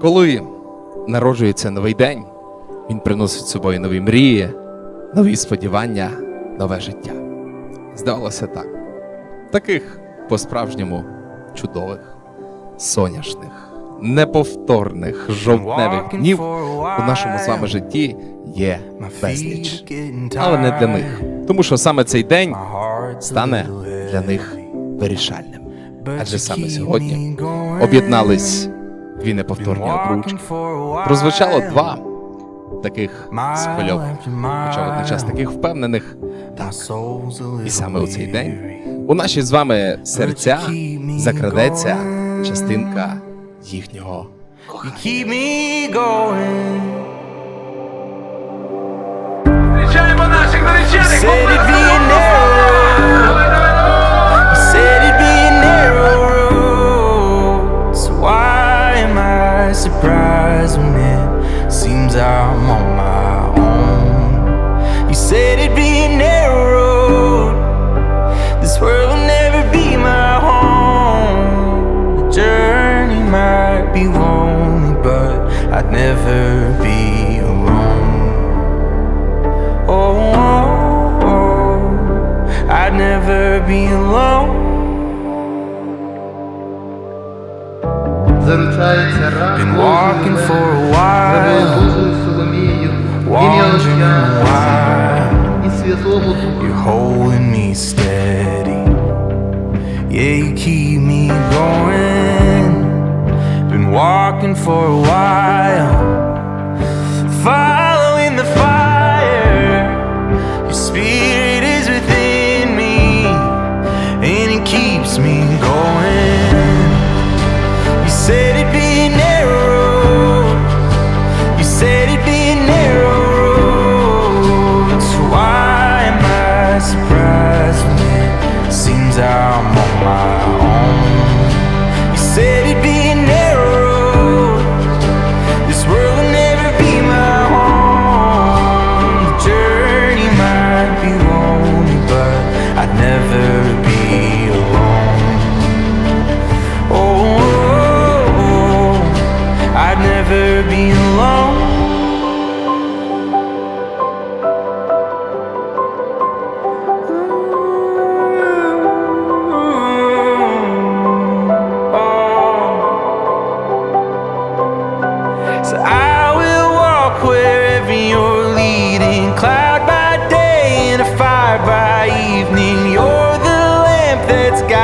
Коли народжується новий день, він приносить з собою нові мрії, нові сподівання, нове життя. Здавалося так. Таких по-справжньому чудових, соняшних, неповторних, жовтневих днів у нашому з вами житті є безліч. Але не для них. Тому що саме цей день стане для них вирішальним. Адже саме сьогодні об'єднались дві неповторні обручки. Прозвучало два таких схвильованих, хоча водночас таких впевнених. Так, і саме у цей день у наші з вами серця закрадеться частинка їхнього кохання. Keep me going. Зустрічаємо наших наречених! Surprised when it seems I'm on my own? You said it'd be a narrow road. This world will never be my home. The journey might be lonely, but I'd never be alone. Oh, oh, oh, I'd never be alone. Been walking for a while. wondering why. You're holding me steady. Yeah, you keep me going. Been walking for a while. Five that's got